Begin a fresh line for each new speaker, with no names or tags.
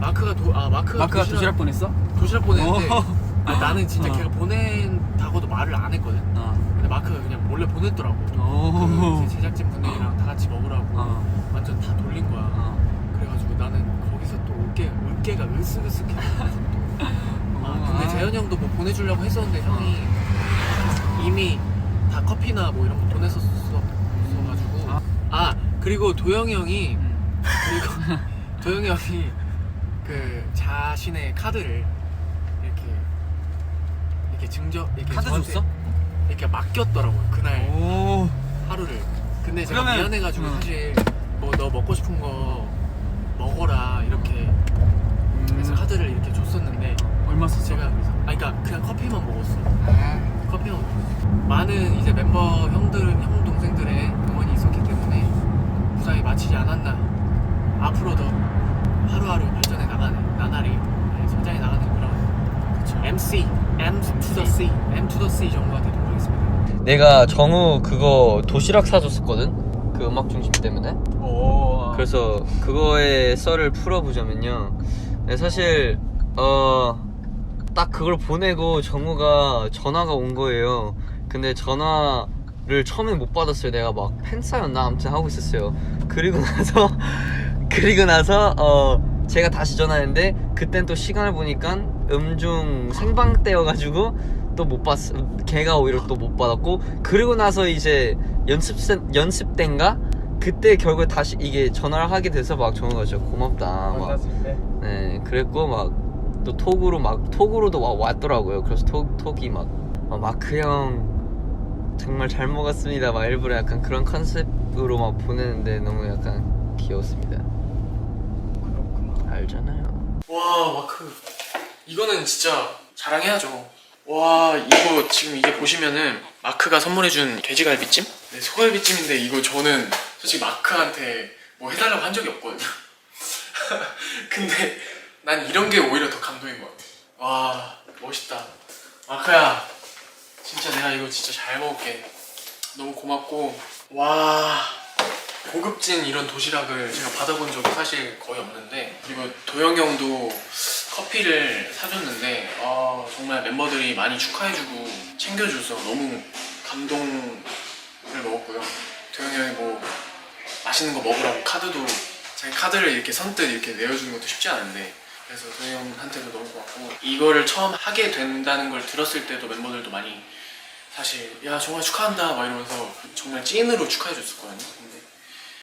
마크가 도, 아 마크가,
마크가 도시락 보냈어?
도시락 보냈는데
오.
아, 나는 진짜
어.
걔가 보낸다고도 말을 안 했거든.
어.
근데 마크가 그냥 몰래 보냈더라고.
오.
그 제작진 분들이랑 다 같이 먹으라고
어.
완전 다 돌린 거야.
어.
그래가지고 나는 거기서 또 어깨 어깨가 으쓱으쓱해. 아, 근데 재현이 형도 뭐 보내주려고 했었는데 형이 이미 다 커피나 뭐 이런 거 보냈었어가지고
아.
아 그리고 도영이 형이
음.
그리고 도영이 형이 그 자신의 카드를 이렇게 이렇게 증정 이렇게
카드
저한테
줬어?
이렇게 맡겼더라고요 그날
오.
하루를 근데 제가
그러면-
미안해가지고
음.
사실 뭐 너 먹고 싶은 거 먹어라 이렇게 그래서 카드를 이렇게 줬었는데
얼마 썼어?
제가 아 그러니까 그냥 커피만 먹었어
아.
커피만 먹었어 많은 이제 멤버 형들 형 동생들의 응원이 있었기 때문에 무사히 마치지 않았나 앞으로 더 하루하루 발전해 나가는 나날이 네, 성장해 나가는 그런 MC M to the C M to the C 정도가 되도록 하겠습니다
내가 정우 그거 도시락 사줬었거든. 그 음악 중심 때문에.
오.
그래서 그거의 썰을 풀어보자면요. 네, 사실 어. 딱 그걸 보내고 정우가 전화가 온 거예요. 근데 전화를 처음에 못 받았어요. 내가 막 팬싸였나 아무튼 하고 있었어요. 그리고 나서 그리고 나서 어 제가 다시 전화했는데 그땐 또 시간을 보니까 음중 생방 때여가지고 또 못 봤어. 걔가 오히려 또 못 받았고 그리고 나서 이제 연습 연습 때인가 그때 결국에 다시 이게 전화를 하게 돼서 막 정우가 진짜 고맙다. 막. 네, 그랬고 막 또 톡으로 막 톡으로도 와, 왔더라고요. 그래서 톡 톡이 막 어, 마크 형 정말 잘 먹었습니다. 막 일부러 약간 그런 컨셉으로 막 보내는데 너무 약간 귀여웠습니다.
그렇구나.
알잖아요.
와 마크 이거는 진짜 자랑해야죠. 와 이거 지금 이게 보시면은 마크가 선물해준 돼지갈비찜? 네 소갈비찜인데 이거 저는 솔직히 마크한테 뭐 해달라고 한 적이 없거든요. 근데 난 이런 게 오히려 더 감동인 것 같아. 와 멋있다. 마크야 진짜 내가 이거 진짜 잘 먹을게. 너무 고맙고. 와 고급진 이런 도시락을 제가 받아본 적이 사실 거의 없는데 그리고 도영 형도 커피를 사줬는데 아, 정말 멤버들이 많이 축하해주고 챙겨줘서 너무 감동을 먹었고요. 도영 형이 뭐 맛있는 거 먹으라고 카드도 자기 카드를 이렇게 선뜻 이렇게 내어주는 것도 쉽지 않은데 그래서 도영 형한테도 너무 고맙고 이거를 처음 하게 된다는 걸 들었을 때도 멤버들도 많이 사실 야 정말 축하한다. 막 이러면서 정말 찐으로 축하해 줬었거든요. 근데